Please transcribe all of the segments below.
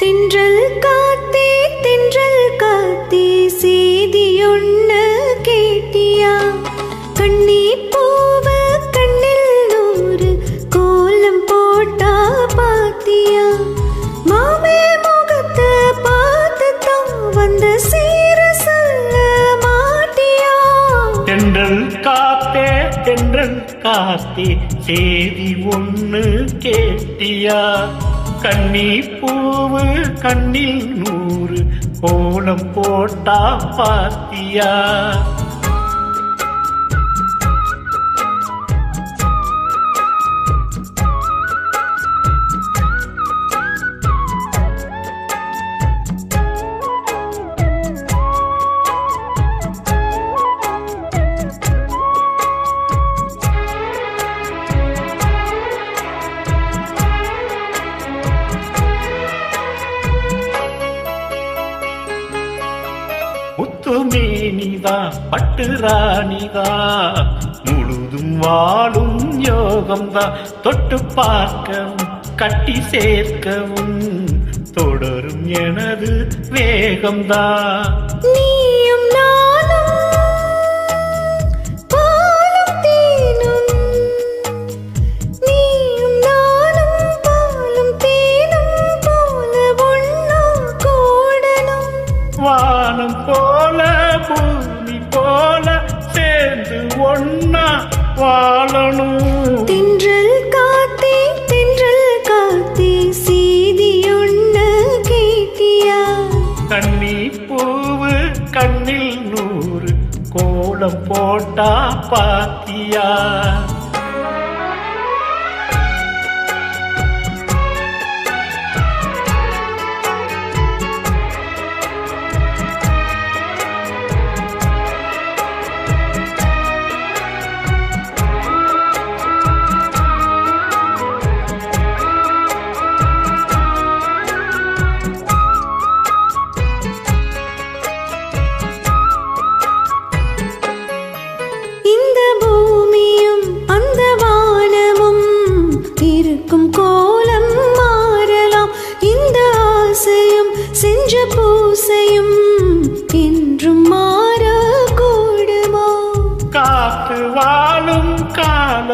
தின்றல் காத்தே தின்றல் காத்தே செய்தியொன்னு கேட்டியா? கண்ணி போவ கண்ணில் நூறு கோலம் போட்டா பாத்தியா? மாமே முகத்தை பார்த்து தான் வந்த சீர சொல்ல மாட்டியா? தென்றல் காத்தே தென்றல் காத்தே செய்தி ஒன்று கேட்டியா? கண்ணி பூவு கண்ணில் நூறு கோலம் போட்டா பாத்தியா? முத்துமேனிதா பட்டு ராணிதா முழுதும் வாழும் யோகம்தா தொட்டு பார்க்கவும் கட்டி சேர்க்கவும் தொடரும் எனது வேகம்தா நீயும் வானம் போல பூமி போல சேர்ந்து ஒன்னா வாழணும். தென்றல் காத்தே தென்றல் காத்தே செய்தியொன்னு கேட்டியா? கண்ணி பூவு கண்ணில் நூறு கோலம் போட்டா பாத்தியா?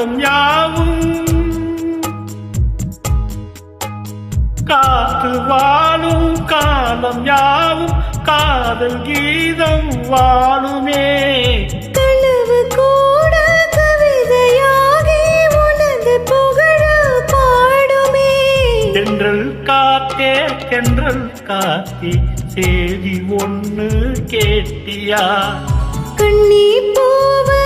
காலம் யாவும் காத்து வாழும் காலம் யாவும் காதல் கீதம் வாழுமே. கனவு கூட கவிதையாகி உனது புகழ பாடுமே. தென்றல் காத்தே தென்றல் காத்தி சேதி ஒண்ணு கேட்டியா. கண்ணி பூவு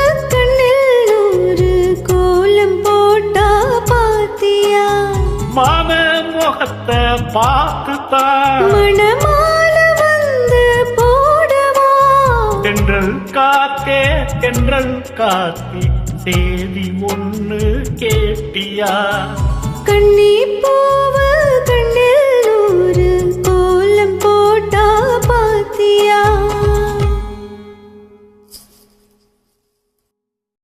மாம முகத்தை பார்த்துத்தான் தென்றல் காத்தே தென்றல் காத்தி சேதி ஒண்ணு கேட்டியா. கண்ணி பூவு